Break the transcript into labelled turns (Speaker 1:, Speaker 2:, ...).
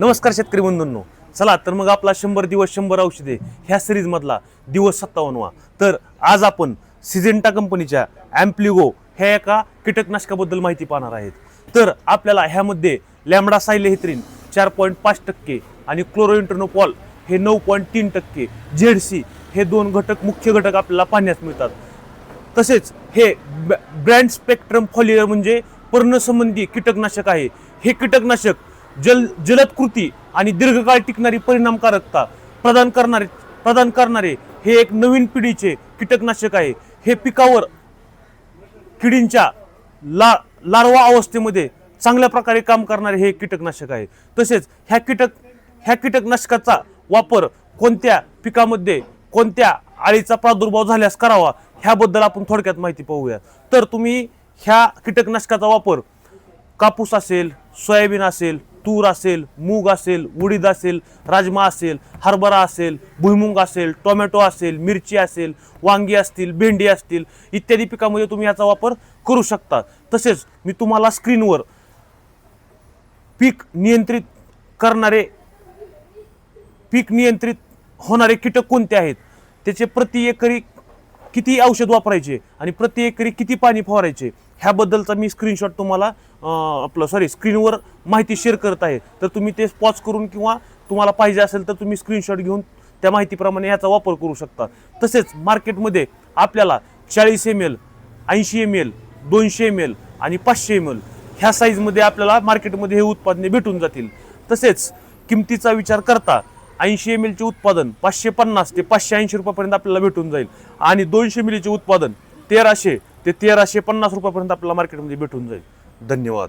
Speaker 1: नमस्कार शेतकरी बंधूंनो. चला तर मग आपला शंभर दिवस शंभर औषधे ह्या सिरीजमधला दिवस सत्तावन्नवा. तर आज आपण सिजेंटा कंपनीच्या ॲम्प्लिगो ह्या एका कीटकनाशकाबद्दल माहिती पाहणार आहेत. तर आपल्याला ह्यामध्ये लॅमडा सायलेहित्रीन चार पॉईंट पाच टक्के आणि क्लोरोइंटर्नोपॉल हे नऊ पॉईंट तीन टक्के झेड सी हे दोन घटक मुख्य घटक आपल्याला पाहण्यास मिळतात. तसेच हे ब- ब्रँड स्पेक्ट्रम फॉलियर म्हणजे पर्णसंबंधी कीटकनाशक आहे. हे कीटकनाशक जल जलद कृती आणि दीर्घकाळ टिकणारी परिणामकारकता प्रदान करणारे प्रदान करणारे हे एक नवीन पिढीचे कीटकनाशक आहे. हे पिकावर किडींच्या ला लार्वा अवस्थेमध्ये चांगल्या प्रकारे काम करणारे हे कीटकनाशक आहे. तसेच ह्या कीटक ह्या कीटकनाशकाचा वापर कोणत्या पिकामध्ये कोणत्या आळीचा प्रादुर्भाव झाल्यास करावा ह्याबद्दल आपण थोडक्यात माहिती पाहूया. तर तुम्ही ह्या कीटकनाशकाचा वापर कापूस असेल सोयाबीन असेल तूर असेल मूग असेल उडीद असेल राजमा असेल हरभरा असेल भुईमुंग असेल टोमॅटो असेल मिरची असेल वांगी असतील भेंडी असतील इत्यादी पिकामध्ये तुम्ही याचा वापर करू शकता. तसेच मी तुम्हाला स्क्रीनवर पीक नियंत्रित करणारे पीक नियंत्रित होणारे कीटक कोणते आहेत? त्याचे प्रति एकरी किती औषध वापरायचे आणि प्रति एकरी किती पाणी फवारायचे ह्याबद्दलचा मी स्क्रीनशॉट तुम्हाला आपलं सॉरी स्क्रीनवर माहिती शेअर करत आहे. तर तुम्ही ते पॉज करून किंवा तुम्हाला पाहिजे असेल तर तुम्ही स्क्रीनशॉट घेऊन त्या माहितीप्रमाणे याचा वापर करू शकता. तसेच मार्केटमध्ये आपल्याला चाळीस एम एल ऐंशी एम एल दोनशे एम एल आणि पाचशे एम एल ह्या साईजमध्ये आपल्याला मार्केटमध्ये हे उत्पादने भेटून जातील. तसेच किमतीचा विचार करता ऐंशी एम एलचे उत्पादन पाचशे पन्नास ते पाचशे ऐंशी रुपयापर्यंत आपल्याला भेटून जाईल. आणि दोनशे मिलीचे उत्पादन तेराशे ते तेराशे पन्नास रुपयापर्यंत आपल्याला मार्केटमध्ये भेटून जाईल. धन्यवाद.